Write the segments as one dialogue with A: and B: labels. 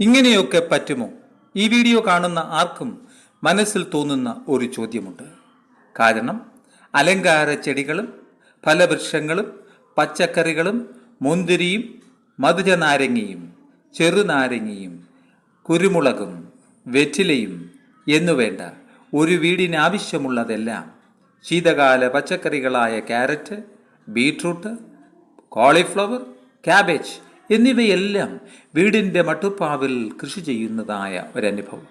A: ഇങ്ങനെയൊക്കെ പറ്റുമോ? ഈ വീഡിയോ കാണുന്ന ആർക്കും മനസ്സിൽ തോന്നുന്ന ഒരു ചോദ്യമുണ്ട്. കാരണം അലങ്കാര ചെടികളും ഫലവൃക്ഷങ്ങളും പച്ചക്കറികളും മുന്തിരിയും മധുരനാരങ്ങയും ചെറുനാരങ്ങയും കുരുമുളകും വെറ്റിലയും എന്നുവേണ്ട ഒരു വീടിനാവശ്യമുള്ളതെല്ലാം ശീതകാല പച്ചക്കറികളായ ക്യാരറ്റ് ബീട്രൂട്ട് കോളിഫ്ലവർ ക്യാബേജ് എന്നിവയെല്ലാം വീടിന്റെ മട്ടുപ്പാവിൽ കൃഷി ചെയ്യുന്നതായ ഒരനുഭവം.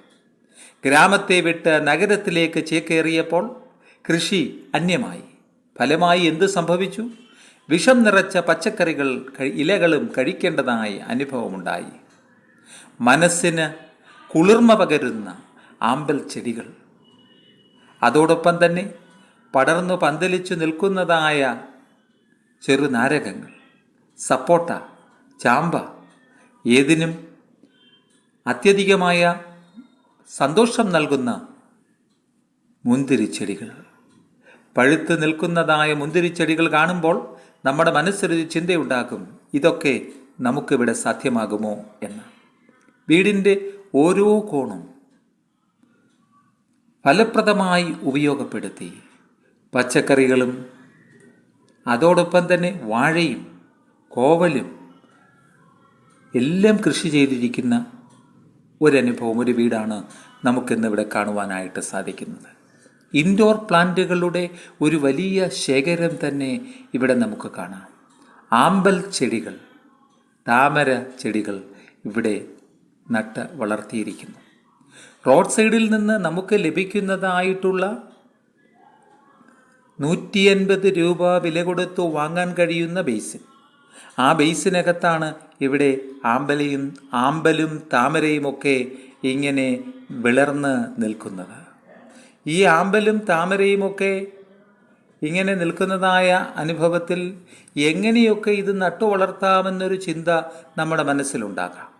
A: ഗ്രാമത്തെ വിട്ട് നഗരത്തിലേക്ക് ചേക്കേറിയപ്പോൾ കൃഷി അന്യമായി. ഫലമായി എന്ത് സംഭവിച്ചു? വിഷം നിറച്ച പച്ചക്കറികൾ ഇലകളും കഴിക്കേണ്ടതായ അനുഭവമുണ്ടായി. മനസ്സിന് കുളിർമ പകരുന്ന ആമ്പൽ ചെടികൾ. അതോടൊപ്പം തന്നെ പടർന്നു പന്തലിച്ചു നിൽക്കുന്നതായ ചെറുനാരകങ്ങൾ. സപ്പോട്ട ചാമ്പ ഏതിനും അത്യധികമായ സന്തോഷം നൽകുന്ന മുന്തിരിച്ചെടികൾ. പഴുത്ത് നിൽക്കുന്നതായ മുന്തിരിച്ചെടികൾ കാണുമ്പോൾ നമ്മുടെ മനസ്സിലൊരു ചിന്തയുണ്ടാകും ഇതൊക്കെ നമുക്കിവിടെ സാധ്യമാകുമോ? എന്ന്. വീടിന്റെ ഓരോ കോണും ഫലപ്രദമായി ഉപയോഗപ്പെടുത്തി. പച്ചക്കറികളും അതോടൊപ്പം തന്നെ വാഴയും കോവലും എല്ലാം കൃഷി ചെയ്തിരിക്കുന്ന ഒരനുഭവം ഒരു വീടാണ് നമുക്കിന്നിവിടെ കാണുവാനായിട്ട് സാധിക്കുന്നത്. ഇൻഡോർ പ്ലാന്റുകളുടെ ഒരു വലിയ ശേഖരം തന്നെ ഇവിടെ നമുക്ക് കാണാം. ആമ്പൽ ചെടികൾ താമര ചെടികൾ ഇവിടെ നട്ട് വളർത്തിയിരിക്കുന്നു. റോഡ് സൈഡിൽ നിന്ന് നമുക്ക് ലഭിക്കുന്നതായിട്ടുള്ള നൂറ്റി അൻപത് രൂപ വില കൊടുത്തു വാങ്ങാൻ കഴിയുന്ന ബേസിൻ ആ ബേസിനകത്താണ് ഇവിടെ ആമ്പലയും ആമ്പലും താമരയും ഒക്കെ ഇങ്ങനെ വിളർന്ന് നിൽക്കുന്നത്. ഈ ആമ്പലും താമരയും ഒക്കെ ഇങ്ങനെ നിൽക്കുന്നതായ അനുഭവത്തിൽ എങ്ങനെയൊക്കെ ഇത് നട്ടു വളർത്താമെന്നൊരു ചിന്ത നമ്മുടെ മനസ്സിലുണ്ടാകാം.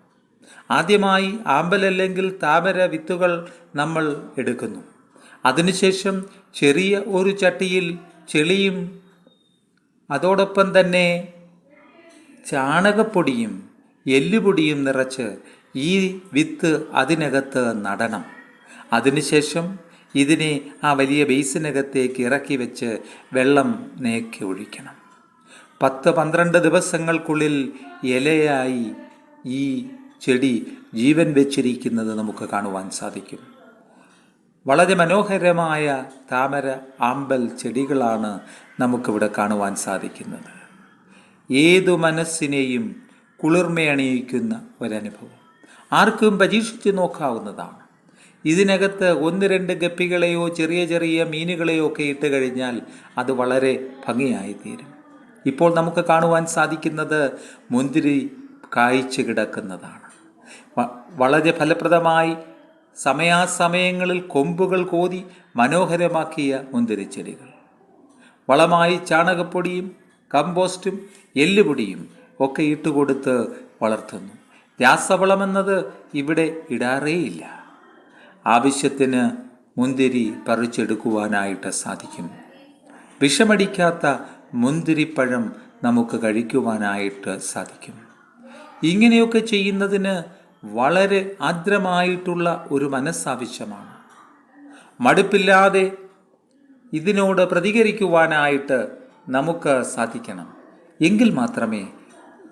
A: ആദ്യമായി ആമ്പലല്ലെങ്കിൽ താമര വിത്തുകൾ നമ്മൾ എടുക്കുന്നു. അതിനുശേഷം ചെറിയ ഒരു ചട്ടിയിൽ ചെളിയും അതോടൊപ്പം തന്നെ ചാണകപ്പൊടിയും എല്ലുപൊടിയും നിറച്ച് ഈ വിത്ത് അതിനകത്ത് നടണം. അതിനുശേഷം ഇതിനെ ആ വലിയ ബേസിനകത്തേക്ക് ഇറക്കി വെച്ച് വെള്ളം നേക്കി ഒഴിക്കണം. പത്ത് പന്ത്രണ്ട് ദിവസങ്ങൾക്കുള്ളിൽ ഇലയായി ഈ ചെടി ജീവൻ വെച്ചിരിക്കുന്നത് നമുക്ക് കാണുവാൻ സാധിക്കും. വളരെ മനോഹരമായ താമര ആമ്പൽ ചെടികളാണ് നമുക്കിവിടെ കാണുവാൻ സാധിക്കുന്നത്. ഏതു മനസ്സിനെയും കുളിർമയണിയിക്കുന്ന ഒരനുഭവം. ആർക്കും പരീക്ഷിച്ചു നോക്കാവുന്നതാണ്. ഇതിനകത്ത് ഒന്ന് രണ്ട് ഗപ്പികളെയോ ചെറിയ ചെറിയ മീനുകളെയോ ഒക്കെ ഇട്ട് കഴിഞ്ഞാൽ അത് വളരെ ഭംഗിയായി തീരും. ഇപ്പോൾ നമുക്ക് കാണുവാൻ സാധിക്കുന്നത് മുന്തിരി കായ്ച്ചു കിടക്കുന്നതാണ്. വളരെ ഫലപ്രദമായി സമയാസമയങ്ങളിൽ കൊമ്പുകൾ കോതി മനോഹരമാക്കിയ മുന്തിരിച്ചെടികൾ. വളമായി ചാണകപ്പൊടിയും കമ്പോസ്റ്റും എല്ലുപൊടിയും ഒക്കെ ഇട്ടുകൊടുത്ത് വളർത്തുന്നു. രാസവളമെന്നത് ഇവിടെ ഇടാറേയില്ല. ആവശ്യത്തിന് മുന്തിരി പറിച്ചെടുക്കുവാനായിട്ട് സാധിക്കും വിഷമടിക്കാത്ത മുന്തിരിപ്പഴം നമുക്ക് കഴിക്കുവാനായിട്ട് സാധിക്കും. ഇങ്ങനെയൊക്കെ ചെയ്യുന്നതിന് വളരെ ആദ്രമായിട്ടുള്ള ഒരു മനസ്സാവശ്യമാണ്. മടുപ്പില്ലാതെ ഇതിനോട് പ്രതികരിക്കുവാനായിട്ട് നമുക്ക് സാധിക്കണം. എങ്കിൽ മാത്രമേ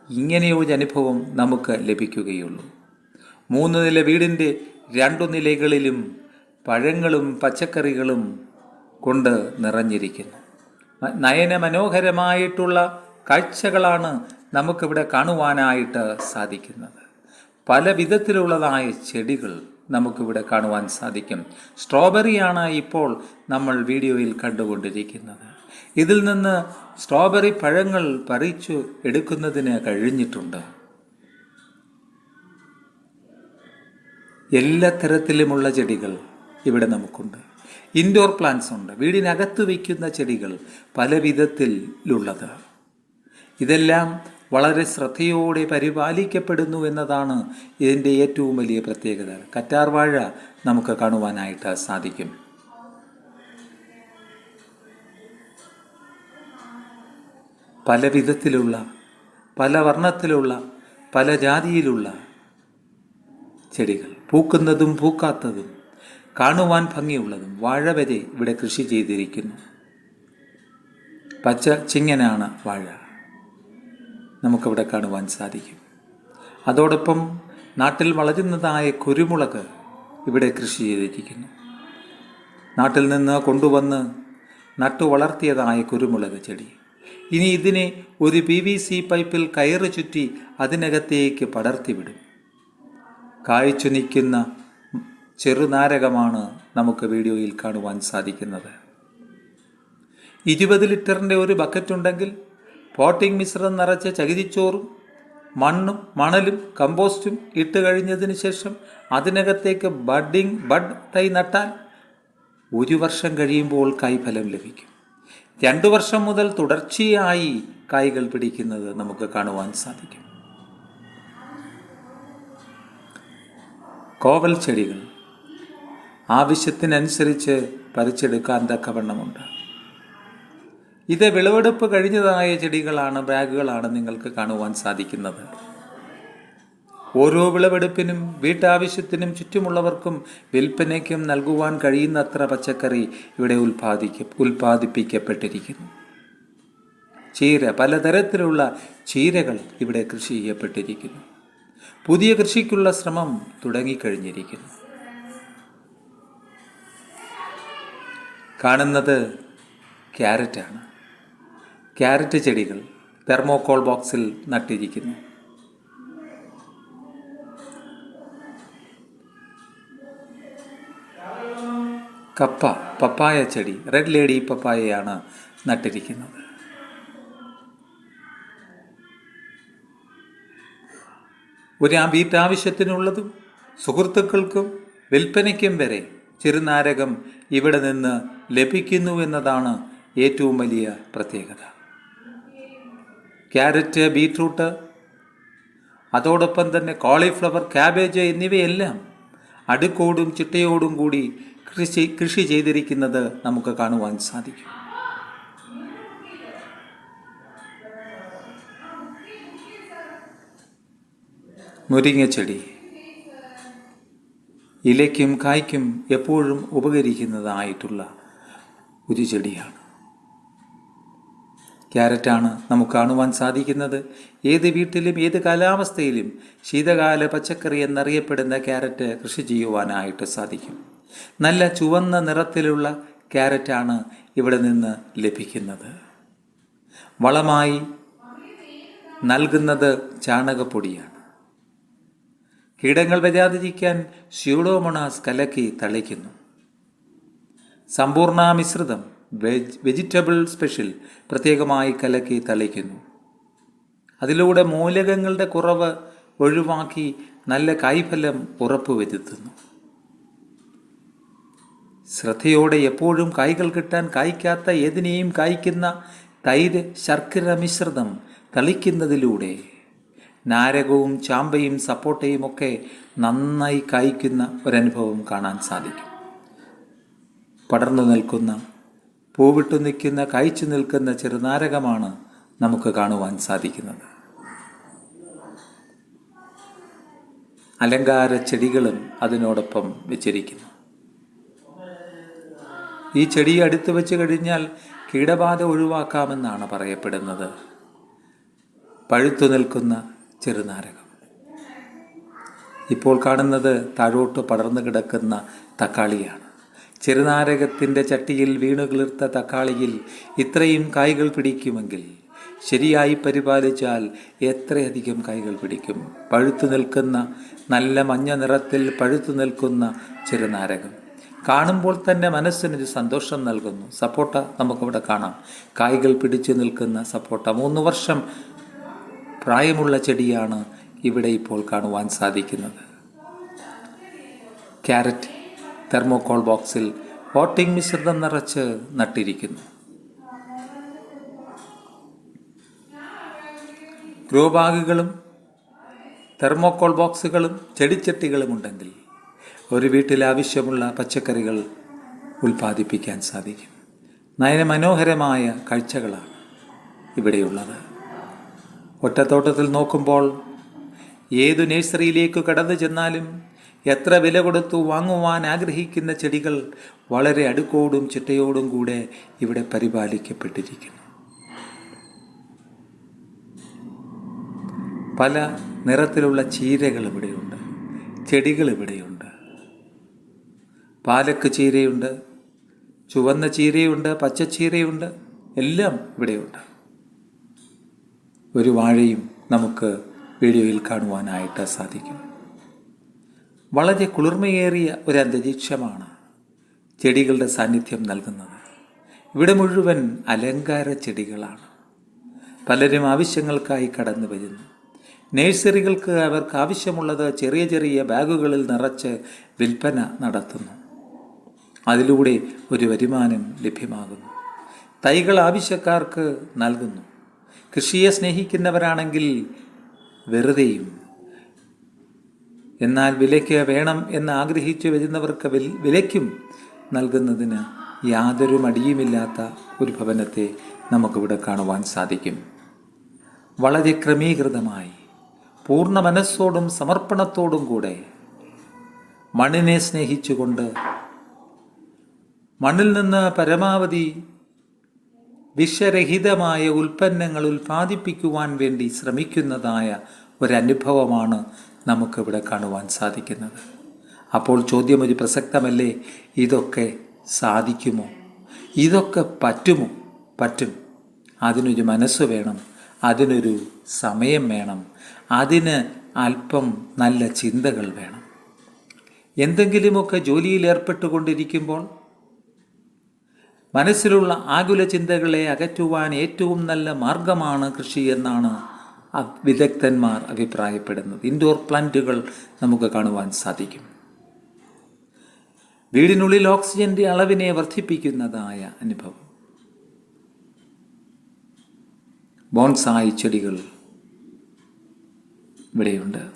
A: ഇങ്ങനെയൊരു അനുഭവം നമുക്ക് ലഭിക്കുകയുള്ളൂ. മൂന്ന് നില വീടിന്റെ രണ്ടു നിലകളിലും പഴങ്ങളും പച്ചക്കറികളും കൊണ്ട് നിറഞ്ഞിരിക്കുന്നു. നയന മനോഹരമായിട്ടുള്ള കാഴ്ചകളാണ് നമുക്കിവിടെ കാണുവാനായിട്ട് സാധിക്കുന്നത്. പല വിധത്തിലുള്ളതായ ചെടികൾ നമുക്കിവിടെ കാണുവാൻ സാധിക്കും. സ്ട്രോബെറിയാണ് ഇപ്പോൾ നമ്മൾ വീഡിയോയിൽ കണ്ടുകൊണ്ടിരിക്കുന്നത്. ഇതിൽ നിന്ന് സ്ട്രോബെറി പഴങ്ങൾ പറിച്ചു എടുക്കുന്നതിന് കഴിഞ്ഞിട്ടുണ്ട്. എല്ലാ തരത്തിലുമുള്ള ചെടികൾ ഇവിടെ നമുക്കുണ്ട്. ഇൻഡോർ പ്ലാന്റ്സ് ഉണ്ട്. വീടിനകത്ത് വയ്ക്കുന്ന ചെടികൾ പല വിധത്തിലുള്ളത് ഇതെല്ലാം വളരെ ശ്രദ്ധയോടെ പരിപാലിക്കപ്പെടുന്നു എന്നതാണ് ഇതിന്റെ ഏറ്റവും വലിയ പ്രത്യേകത. കറ്റാർ വാഴ നമുക്ക് കാണുവാനായിട്ട് സാധിക്കും. പല വിധത്തിലുള്ള പല വർണത്തിലുള്ള പല ജാതിയിലുള്ള ചെടികൾ. പൂക്കുന്നതും പൂക്കാത്തതും കാണുവാൻ ഭംഗിയുള്ളതും വാഴ വരെ ഇവിടെ കൃഷി ചെയ്തിരിക്കുന്നു. പച്ച ചിങ്ങനാണ് വാഴ. നമുക്കിവിടെ കാണുവാൻ സാധിക്കും. അതോടൊപ്പം നാട്ടിൽ വളരുന്നതായ കുരുമുളക് ഇവിടെ കൃഷി ചെയ്തിരിക്കുന്നു. നാട്ടിൽ നിന്ന് കൊണ്ടുവന്ന് നട്ടു വളർത്തിയതായ കുരുമുളക് ചെടി. ഇനി ഇതിനെ ഒരു പി വി സി പൈപ്പിൽ കയറ് ചുറ്റി അതിനകത്തേക്ക് പടർത്തിവിടും. കായ്ച്ചു നിൽക്കുന്ന ചെറുനാരകമാണ് നമുക്ക് വീഡിയോയിൽ കാണുവാൻ സാധിക്കുന്നത്. ഇരുപത് ലിറ്ററിന്റെ ഒരു ബക്കറ്റ് ഉണ്ടെങ്കിൽ പോട്ടിംഗ് മിശ്രം നിറച്ച ചകിരിച്ചോറും മണ്ണും മണലും കമ്പോസ്റ്റും ഇട്ട് കഴിഞ്ഞതിന് ശേഷം അതിനകത്തേക്ക് ബഡിങ് ബഡ് തൈ നട്ടാൽ ഒരു വർഷം കഴിയുമ്പോൾ കായ്ഫലം ലഭിക്കും. രണ്ടു വർഷം മുതൽ തുടർച്ചയായി കായ്കൾ പിടിക്കുന്നത് നമുക്ക് കാണുവാൻ സാധിക്കും. കോവൽ ചെടികൾ ആവശ്യത്തിനനുസരിച്ച് പറിച്ചെടുക്കാൻ തക്കവണ്ണമുണ്ട്. ഇത് വിളവെടുപ്പ് കഴിഞ്ഞതായ ചെടികളാണ് ബാഗുകളാണ് നിങ്ങൾക്ക് കാണുവാൻ സാധിക്കുന്നത്. ഓരോ വിളവെടുപ്പിനും വീട്ടാവശ്യത്തിനും ചുറ്റുമുള്ളവർക്കും വിൽപ്പനയ്ക്കും നൽകുവാൻ കഴിയുന്നത്ര പച്ചക്കറി ഇവിടെ ഉൽപ്പാദിക്ക ഉൽപ്പാദിപ്പിക്കപ്പെട്ടിരിക്കുന്നു. ചീര പലതരത്തിലുള്ള ചീരകൾ ഇവിടെ കൃഷി ചെയ്യപ്പെട്ടിരിക്കുന്നു. പുതിയ കൃഷിക്കുള്ള ശ്രമം തുടങ്ങിക്കഴിഞ്ഞിരിക്കുന്നു. കാണുന്നത് ക്യാരറ്റാണ്. ക്യാരറ്റ് ചെടികൾ തെർമോകോൾ ബോക്സിൽ നട്ടിരിക്കുന്നു. കപ്പ പപ്പായ ചെടി റെഡ് ലേഡി പപ്പായയാണ് നട്ടിരിക്കുന്നത്. ഒരു വീട്ടാവശ്യത്തിനുള്ളതും സുഹൃത്തുക്കൾക്കും വിൽപ്പനയ്ക്കും വരെ ചെറുനാരകം ഇവിടെ നിന്ന് ലഭിക്കുന്നു എന്നതാണ് ഏറ്റവും വലിയ പ്രത്യേകത. ക്യാരറ്റ് ബീട്രൂട്ട് അതോടൊപ്പം തന്നെ കോളിഫ്ലവർ ക്യാബേജ് എന്നിവയെല്ലാം അടുക്കോടും ചിട്ടയോടും കൂടി കൃഷി കൃഷി ചെയ്തിരിക്കുന്നത് നമുക്ക് കാണുവാൻ സാധിക്കും. മുരിങ്ങച്ചെടി ഇലയ്ക്കും കായ്ക്കും എപ്പോഴും ഉപകരിക്കുന്നതായിട്ടുള്ള ഒരു ചെടിയാണ്. ക്യാരറ്റാണ് നമുക്ക് കാണുവാൻ സാധിക്കുന്നത്. ഏത് വീട്ടിലും ഏത് കാലാവസ്ഥയിലും ശീതകാല പച്ചക്കറി എന്നറിയപ്പെടുന്ന ക്യാരറ്റ് കൃഷി ചെയ്യുവാനായിട്ട് സാധിക്കും. നല്ല ചുവന്ന നിറത്തിലുള്ള ക്യാരറ്റാണ് ഇവിടെ നിന്ന് ലഭിക്കുന്നത്. വളമായി നൽകുന്നത് ചാണകപ്പൊടിയാണ്. കീടങ്ങൾ വരാതിരിക്കാൻ സ്യൂഡോമോണാസ് കലക്കി തളിക്കുന്നു. സമ്പൂർണ മിശ്രിതം വെജ് വെജിറ്റബിൾ സ്പെഷ്യൽ പ്രത്യേകമായി കലക്കി തളിക്കുന്നു. അതിലൂടെ മൂലകങ്ങളുടെ കുറവ് ഒഴിവാക്കി നല്ല കായ്ഫലം ഉറപ്പുവരുത്തുന്നു. ശ്രദ്ധയോടെ എപ്പോഴും കായ്കൾ കിട്ടാൻ കായ്ക്കാത്ത ഏതിനെയും കായ്ക്കുന്ന തൈര് ശർക്കര മിശ്രിതം തളിക്കുന്നതിലൂടെ നാരകവും ചാമ്പയും സപ്പോട്ടയും ഒക്കെ നന്നായി കായ്ക്കുന്ന ഒരനുഭവം കാണാൻ സാധിക്കും. പടർന്നു നിൽക്കുന്ന പൂവിട്ടു നിൽക്കുന്ന കഴിച്ചു നിൽക്കുന്ന ചെറുനാരകമാണ് നമുക്ക് കാണുവാൻ സാധിക്കുന്നത്. അലങ്കാര ചെടികളും അതിനോടൊപ്പം വെച്ചിരിക്കുന്നു. ഈ ചെടി അടുത്ത് വെച്ച് കഴിഞ്ഞാൽ കീടബാധ ഒഴിവാക്കാമെന്നാണ് പറയപ്പെടുന്നത്. പഴുത്തു നിൽക്കുന്ന ചെറുനാരകം. ഇപ്പോൾ കാണുന്നത് താഴോട്ട് പടർന്നു കിടക്കുന്ന തക്കാളിയാണ്. ചെറുനാരകത്തിന്റെ ചട്ടിയിൽ വീണു കിളിർത്ത തക്കാളിയിൽ ഇത്രയും കായ്കൾ പിടിക്കുമെങ്കിൽ ശരിയായി പരിപാലിച്ചാൽ എത്രയധികം കായ്കൾ പിടിക്കും? പഴുത്തു നിൽക്കുന്ന നല്ല മഞ്ഞ നിറത്തിൽ പഴുത്തു നിൽക്കുന്ന ചെറുനാരകം. കാണുമ്പോൾ തന്നെ മനസ്സിനൊരു സന്തോഷം നൽകുന്നു. സപ്പോട്ട നമുക്കിവിടെ കാണാം. കായ്കൾ പിടിച്ചു നിൽക്കുന്ന സപ്പോട്ട. മൂന്ന് വർഷം പ്രായമുള്ള ചെടിയാണ് ഇവിടെ ഇപ്പോൾ കാണുവാൻ സാധിക്കുന്നത്. ക്യാരറ്റ്. തെർമോകോൾ ബോക്സിൽ പോട്ടിംഗ് മിശ്രിതം നിറച്ച് നട്ടിരിക്കുന്നു. ഗ്രോ ബാഗുകളും തെർമോകോൾ ബോക്സുകളും ചെടിച്ചട്ടികളും ഉണ്ടെങ്കിൽ ഒരു വീട്ടിൽ ആവശ്യമുള്ള പച്ചക്കറികൾ ഉൽപ്പാദിപ്പിക്കാൻ സാധിക്കും. നയനമനോഹരമായ കാഴ്ചകളാണ് ഇവിടെയുള്ളത്. ഒറ്റത്തോട്ടത്തിൽ നോക്കുമ്പോൾ ഏതു നഴ്സറിയിലേക്ക് കടന്നു ചെന്നാലും എത്ര വില കൊടുത്തു വാങ്ങുവാൻ ആഗ്രഹിക്കുന്ന ചെടികൾ വളരെ അടുക്കോടും ചിട്ടയോടും കൂടെ ഇവിടെ പരിപാലിക്കപ്പെട്ടിരിക്കുന്നു. പല നിറത്തിലുള്ള ചീരകൾ ഇവിടെയുണ്ട്. ചെടികൾ ഇവിടെയുണ്ട്. പാലക്ക് ചീരയുണ്ട് ചുവന്ന ചീരയുണ്ട് പച്ചച്ചീരയുണ്ട് എല്ലാം ഇവിടെയുണ്ട്. ഒരു വാഴയും നമുക്ക് വീഡിയോയിൽ കാണുവാനായിട്ട് സാധിക്കും. വളരെ കുളിർമയേറിയ ഒരു അന്തരീക്ഷമാണ് ചെടികളുടെ സാന്നിധ്യം നൽകുന്നത്. ഇവിടെ മുഴുവൻ അലങ്കാര ചെടികളാണ്. പലരും ആവശ്യങ്ങൾക്കായി കടന്നു വരുന്നു. നേഴ്സറികൾക്ക് അവർക്ക് ആവശ്യമുള്ളത് ചെറിയ ചെറിയ ബാഗുകളിൽ നിറച്ച് വിൽപ്പന നടത്തുന്നു. അതിലൂടെ ഒരു വരുമാനം ലഭ്യമാകുന്നു. തൈകൾ ആവശ്യക്കാർക്ക് നൽകുന്നു. കൃഷിയെ സ്നേഹിക്കുന്നവരാണെങ്കിൽ വെറുതെയും എന്നാൽ വിലയ്ക്ക് വേണം എന്ന് ആഗ്രഹിച്ചു വരുന്നവർക്ക് വിലയ്ക്കും നൽകുന്നതിന് യാതൊരു മടിയുമില്ലാത്ത ഒരു ഭവനത്തെ നമുക്കിവിടെ കാണുവാൻ സാധിക്കും. വളരെ ക്രമീകൃതമായി പൂർണ മനസ്സോടും സമർപ്പണത്തോടും കൂടെ മണ്ണിനെ സ്നേഹിച്ചുകൊണ്ട് മണ്ണിൽ നിന്ന് പരമാവധി വിഷരഹിതമായ ഉൽപ്പന്നങ്ങൾ ഉൽപ്പാദിപ്പിക്കുവാൻ വേണ്ടി ശ്രമിക്കുന്നതായ ഒരനുഭവമാണ് നമുക്കിവിടെ കാണുവാൻ സാധിക്കുന്നത്. അപ്പോൾ ചോദ്യം ഒരു പ്രസക്തമല്ലേ? ഇതൊക്കെ സാധിക്കുമോ? ഇതൊക്കെ പറ്റുമോ? പറ്റും. അതിനൊരു മനസ്സ് വേണം. അതിനൊരു സമയം വേണം. അതിന് അല്പം നല്ല ചിന്തകൾ വേണം. എന്തെങ്കിലുമൊക്കെ ജോലിയിൽ ഏർപ്പെട്ടുകൊണ്ടിരിക്കുമ്പോൾ മനസ്സിലുള്ള ആകുല ചിന്തകളെ അകറ്റുവാൻ ഏറ്റവും നല്ല മാർഗമാണ് കൃഷി എന്നാണ് വിദഗ്ധന്മാർ അഭിപ്രായപ്പെടുന്നത്. ഇൻഡോർ പ്ലാന്റുകൾ നമുക്ക് കാണുവാൻ സാധിക്കും. വീടിനുള്ളിൽ ഓക്സിജന്റെ അളവിനെ വർദ്ധിപ്പിക്കുന്നതായ അനുഭവം. ബോൺസായി ചെടികൾ ഇവിടെയുണ്ട്.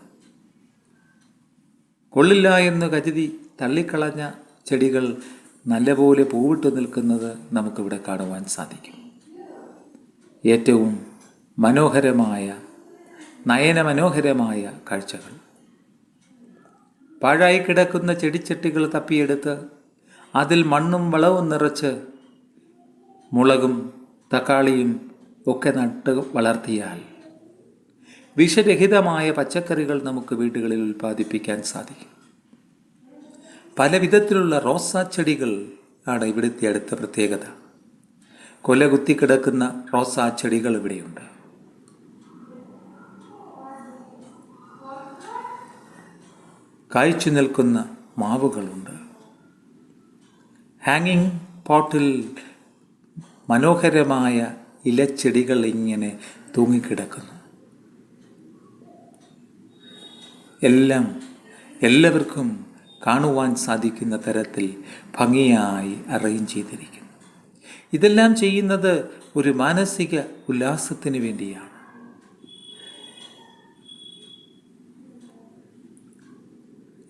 A: കൊള്ളില്ല എന്ന് കരുതി തള്ളിക്കളഞ്ഞ ചെടികൾ നല്ലപോലെ പൂവിട്ട് നിൽക്കുന്നത് നമുക്കിവിടെ കാണുവാൻ സാധിക്കും. ഏറ്റവും മനോഹരമായ നയനമനോഹരമായ കാഴ്ചകൾ. പാഴായി കിടക്കുന്ന ചെടിച്ചട്ടികൾ തപ്പിയെടുത്ത് അതിൽ മണ്ണും വളവും നിറച്ച് മുളകും തക്കാളിയും ഒക്കെ നട്ട് വളർത്തിയാൽ വിഷരഹിതമായ പച്ചക്കറികൾ നമുക്ക് വീടുകളിൽ ഉൽപ്പാദിപ്പിക്കാൻ സാധിക്കും. പല വിധത്തിലുള്ള റോസാ ചെടികൾ ആണ് ഇവിടുത്തെ അടുത്ത പ്രത്യേകത. കൊലകുത്തി കിടക്കുന്ന റോസാ ചെടികൾ ഇവിടെയുണ്ട്. കായ്ച്ചു നിൽക്കുന്ന മാവുകളുണ്ട്. ഹാങ്ങിങ് പോട്ടിൽ മനോഹരമായ ഇലച്ചെടികൾ ഇങ്ങനെ തൂങ്ങിക്കിടക്കുന്നു. എല്ലാം എല്ലാവർക്കും കാണുവാൻ സാധിക്കുന്ന തരത്തിൽ ഭംഗിയായി അറേഞ്ച് ചെയ്തിരിക്കുന്നു. ഇതെല്ലാം ചെയ്യുന്നത് ഒരു മാനസിക ഉല്ലാസത്തിന് വേണ്ടിയാണ്.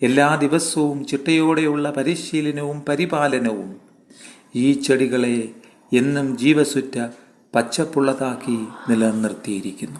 A: എല്ലാ ദിവസവും ചിട്ടയോടെയുള്ള പരിശീലനവും പരിപാലനവും. ഈ ചെടികളെ എന്നും ജീവസുറ്റ പച്ചപ്പുള്ളതാക്കി നിലനിർത്തിയിരിക്കുന്നു.